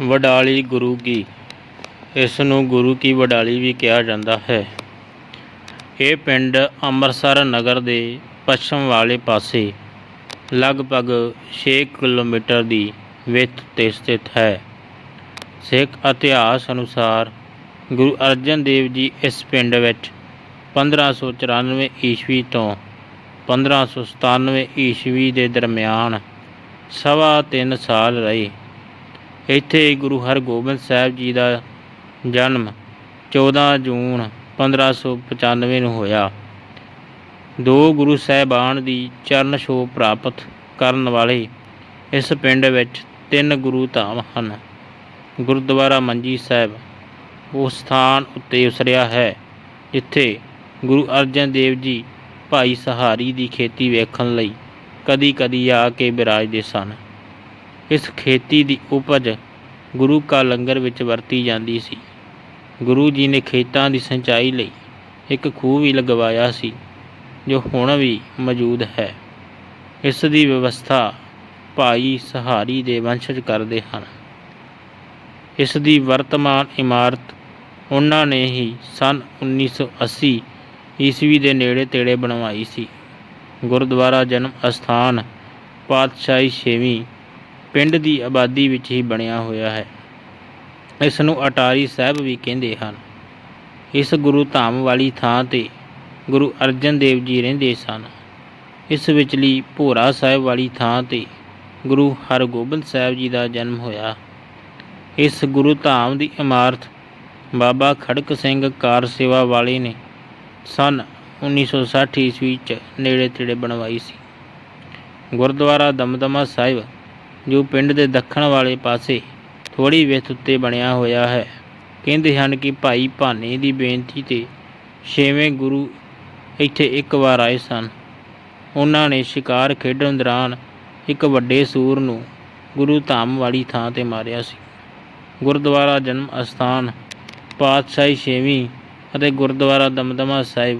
ਵਡਾਲੀ ਗੁਰੂ ਕੀ। ਇਸ ਨੂੰ ਗੁਰੂ ਕੀ ਵਡਾਲੀ ਵੀ ਕਿਹਾ ਜਾਂਦਾ ਹੈ। ਇਹ ਪਿੰਡ ਅੰਮ੍ਰਿਤਸਰ ਨਗਰ ਦੇ ਪੱਛਮ ਵਾਲੇ ਪਾਸੇ ਲਗਭਗ 6 ਕਿਲੋਮੀਟਰ ਦੀ ਵਿੱਥ ਤੇ ਸਥਿਤ ਹੈ। ਸਿੱਖ ਇਤਿਹਾਸ ਅਨੁਸਾਰ ਗੁਰੂ ਅਰਜਨ ਦੇਵ ਜੀ ਇਸ ਪਿੰਡ ਵਿੱਚ 1594 ਈਸਵੀ ਤੋਂ 1597 ਈਸਵੀ ਦੇ ਦਰਮਿਆਨ ਸਵਾ ਤਿੰਨ ਸਾਲ ਰਹੇ। ਇੱਥੇ ਗੁਰੂ ਹਰਗੋਬਿੰਦ ਸਾਹਿਬ ਜੀ ਦਾ ਜਨਮ 14 ਜੂਨ 1595 ਨੂੰ ਹੋਇਆ। ਦੋ ਗੁਰੂ ਸਾਹਿਬਾਨ ਦੀ ਚਰਨ ਛੋਹ ਪ੍ਰਾਪਤ ਕਰਨ ਵਾਲੇ ਇਸ ਪਿੰਡ ਵਿੱਚ ਤਿੰਨ ਗੁਰੂ ਧਾਮ ਹਨ। ਗੁਰਦੁਆਰਾ ਮੰਜੀ ਸਾਹਿਬ ਉਸ ਸਥਾਨ ਉੱਤੇ ਉਸਰਿਆ ਹੈ, ਜਿੱਥੇ ਗੁਰੂ ਅਰਜਨ ਦੇਵ ਜੀ ਭਾਈ ਸਹਾਰੀ ਦੀ ਖੇਤੀ ਵੇਖਣ ਲਈ ਕਦੀ ਕਦੀ ਆ ਕੇ ਬਿਰਾਜਦੇ ਸਨ। ਇਸ ਖੇਤੀ ਦੀ ਉਪਜ ਗੁਰੂ ਕਾ ਲੰਗਰ ਵਿੱਚ ਵਰਤੀ ਜਾਂਦੀ ਸੀ। ਗੁਰੂ ਜੀ ਨੇ ਖੇਤਾਂ ਦੀ ਸਿੰਚਾਈ ਲਈ ਇੱਕ ਖੂਹ ਵੀ ਲਗਵਾਇਆ ਸੀ, ਜੋ ਹੁਣ ਵੀ ਮੌਜੂਦ ਹੈ। ਇਸ ਦੀ ਵਿਵਸਥਾ ਭਾਈ ਸਹਾਰੀ ਦੇ ਵੰਸ਼ਜ ਕਰਦੇ ਹਨ। ਇਸ ਦੀ ਵਰਤਮਾਨ ਇਮਾਰਤ ਉਹਨਾਂ ਨੇ ਹੀ ਸਨ 1980 ਈਸਵੀ ਦੇ ਨੇੜੇ ਤੇੜੇ ਬਣਵਾਈ ਸੀ। ਗੁਰਦੁਆਰਾ ਜਨਮ ਅਸਥਾਨ ਪਾਤਸ਼ਾਹੀ ਛੇਵੀਂ ਪਿੰਡ ਦੀ ਆਬਾਦੀ ਵਿੱਚ ਹੀ ਬਣਿਆ ਹੋਇਆ ਹੈ। ਇਸ ਨੂੰ ਅਟਾਰੀ ਸਾਹਿਬ ਵੀ ਕਹਿੰਦੇ ਹਨ। ਇਸ ਗੁਰੂ ਧਾਮ ਵਾਲੀ ਥਾਂ ਤੇ ਗੁਰੂ ਅਰਜਨ ਦੇਵ ਜੀ ਰਹਿੰਦੇ ਸਨ। ਇਸ ਵਿਚਲੀ ਭੋਰਾ ਸਾਹਿਬ ਵਾਲੀ ਥਾਂ ਤੇ ਗੁਰੂ ਹਰਗੋਬਿੰਦ ਸਾਹਿਬ ਜੀ ਦਾ ਜਨਮ ਹੋਇਆ। ਇਸ ਗੁਰੂ ਧਾਮ ਦੀ ਇਮਾਰਤ ਬਾਬਾ ਖੜਕ ਸਿੰਘ ਕਾਰ ਸੇਵਾ ਵਾਲੇ ਨੇ ਸਨ 1960 ਈਸਵੀ ਚ ਨੇੜੇ ਤੇੜੇ ਬਣਵਾਈ ਸੀ। ਗੁਰਦੁਆਰਾ ਦਮਦਮਾ ਸਾਹਿਬ ਜੋ ਪਿੰਡ ਦੇ ਦੱਖਣ ਵਾਲੇ ਪਾਸੇ ਥੋੜੀ ਵਿੱਥ ਉੱਤੇ ਬਣਿਆ ਹੋਇਆ ਹੈ। ਕਹਿੰਦੇ ਹਨ ਕਿ ਭਾਈ ਭਾਨੇ ਦੀ ਬੇਨਤੀ ਤੇ ਛੇਵੇਂ ਗੁਰੂ ਇੱਥੇ ਇੱਕ ਵਾਰ ਆਏ ਸਨ। ਉਹਨਾਂ ਨੇ ਸ਼ਿਕਾਰ ਖੇਡਣ ਦੌਰਾਨ ਇੱਕ ਵੱਡੇ ਸੂਰ ਨੂੰ ਗੁਰੂ ਧਾਮ ਵਾਲੀ ਥਾਂ ਤੇ ਮਾਰਿਆ ਸੀ। ਗੁਰਦੁਆਰਾ ਜਨਮ ਅਸਥਾਨ ਪਾਤਸ਼ਾਹੀ ਛੇਵੀਂ ਅਤੇ ਗੁਰਦੁਆਰਾ ਦਮਦਮਾ ਸਾਹਿਬ